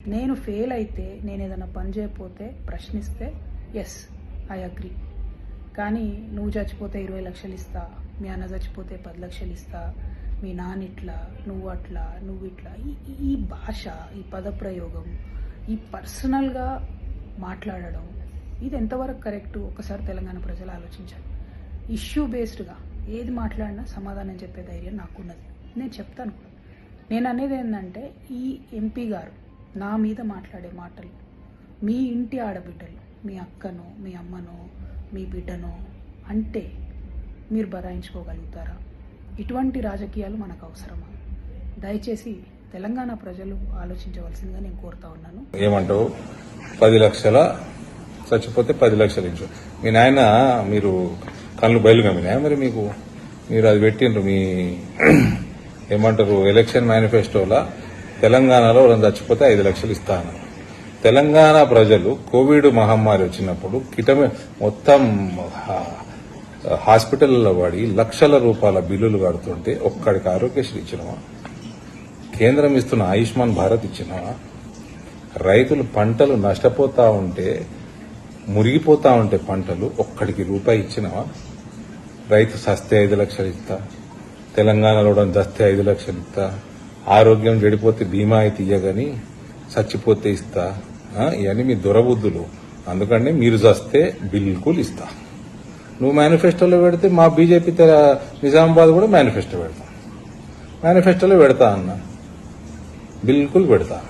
నేను ఫెయిల్ అయితే నేను ఏదైనా పని చేయకపోతే ప్రశ్నిస్తే ఎస్ ఐ అగ్రి కానీ నువ్వు చచ్చిపోతే ఇరవై లక్షలు ఇస్తా మీ అన్న చచ్చిపోతే పది లక్షలు ఇస్తా మీ నాన్న ఇట్లా నువ్వు అట్లా నువ్వు ఇట్లా ఈ- ఈ- భాష ఈ పదప్రయోగం ఈ పర్సనల్గా మాట్లాడడం ఇది ఎంతవరకు కరెక్ట్? ఒకసారి తెలంగాణ ప్రజలు ఆలోచించాలి. ఇష్యూ బేస్డ్గా ఏది మాట్లాడినా సమాధానం చెప్పే ధైర్యం నాకున్నది. నేను చెప్తాను నేను అనేది ఏంటంటే ఈ ఎంపీ గారు నా మీద మాట్లాడే మాటలు. మీ ఇంటి ఆడబిడ్డలు మీ అక్కను మీ అమ్మను మీ బిడ్డను అంటే మీరు బరాయించుకోగలుగుతారా? ఇటువంటి రాజకీయాలు మనకు అవసరమా? దయచేసి తెలంగాణ ప్రజలు ఆలోచించవలసిందిగా నేను కోరుతా ఉన్నాను. ఏమంటావు? పది లక్షల చచ్చిపోతే పది లక్షలు ఇచ్చు మీ నాయన మీరు కళ్ళు బయలు మరి మీకు మీరు అది పెట్టిండ్రు మీ ఏమంటారు ఎలక్షన్ మేనిఫెస్టోలా తెలంగాణలో ఎవరైనా చచ్చిపోతే ఐదు లక్షలు ఇస్తాను తెలంగాణ ప్రజలు కోవిడ్ మహమ్మారి వచ్చినప్పుడు కిటమి మొత్తం హా- హాస్పిటల్లో పడి లక్షల రూపాయల బిల్లులు కడుతుంటే ఒక్కడికి ఆరోగ్యశ్రీ ఇచ్చినవా? కేంద్రం ఇస్తున్న ఆయుష్మాన్ భారత్ ఇచ్చినవా? రైతులు పంటలు నష్టపోతా ఉంటే మురిగిపోతా ఉంటే పంటలు ఒక్కడికి రూపాయి ఇచ్చినవా? రైతు సస్తే ఐదు లక్షలు ఇస్తా. తెలంగాణలో దస్తే ఐదు లక్షలు ఇస్తా. ఆరోగ్యం చెడిపోతే బీమా అయితే ఇయ్యగాని చచ్చిపోతే ఇస్తా. ఇవన్నీ మీ దురబుద్ధులు. అందుకని మీరు చస్తే బిల్కుల్ ఇస్తా. నువ్వు మేనిఫెస్టోలో పెడితే మా బీజేపీ నిజామాబాద్ కూడా మేనిఫెస్టో పెడతాం. మేనిఫెస్టోలో పెడతా అన్న. బిల్కుల్ పెడతా.